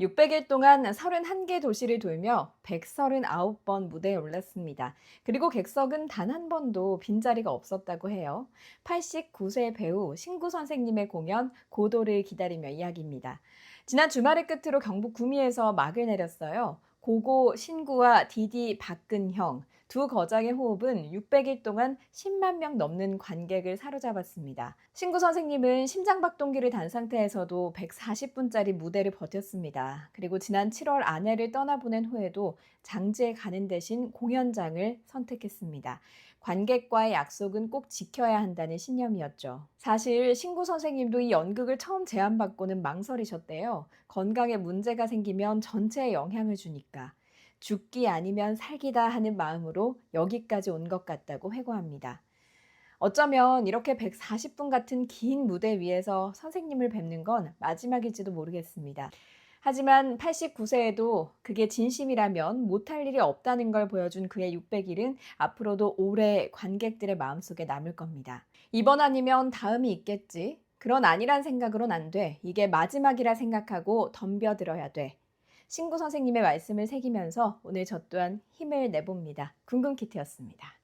600일 동안 31개 도시를 돌며 139번 무대에 올랐습니다. 그리고 객석은 단 한 번도 빈자리가 없었다고 해요. 89세 배우 신구 선생님의 공연 고도를 기다리며 이야기입니다. 지난 주말을 끝으로 경북 구미에서 막을 내렸어요. 고고 신구와 디디 박근형 두 거장의 호흡은 600일 동안 10만 명 넘는 관객을 사로잡았습니다. 신구 선생님은 심장박동기를 단 상태에서도 140분짜리 무대를 버텼습니다. 그리고 지난 7월 아내를 떠나보낸 후에도 장지에 가는 대신 공연장을 선택했습니다. 관객과의 약속은 꼭 지켜야 한다는 신념이었죠. 사실 신구 선생님도 이 연극을 처음 제안받고는 망설이셨대요. 건강에 문제가 생기면 전체에 영향을 주니까. 죽기 아니면 살기다 하는 마음으로 여기까지 온 것 같다고 회고합니다. 어쩌면 이렇게 140분 같은 긴 무대 위에서 선생님을 뵙는 건 마지막일지도 모르겠습니다. 하지만 89세에도 그게 진심이라면 못할 일이 없다는 걸 보여준 그의 600일은 앞으로도 오래 관객들의 마음속에 남을 겁니다. 이번 아니면 다음이 있겠지. 그런 아니란 생각으론 안 돼. 이게 마지막이라 생각하고 덤벼들어야 돼. 신구 선생님의 말씀을 새기면서 오늘 저 또한 힘을 내봅니다. 궁금키트였습니다.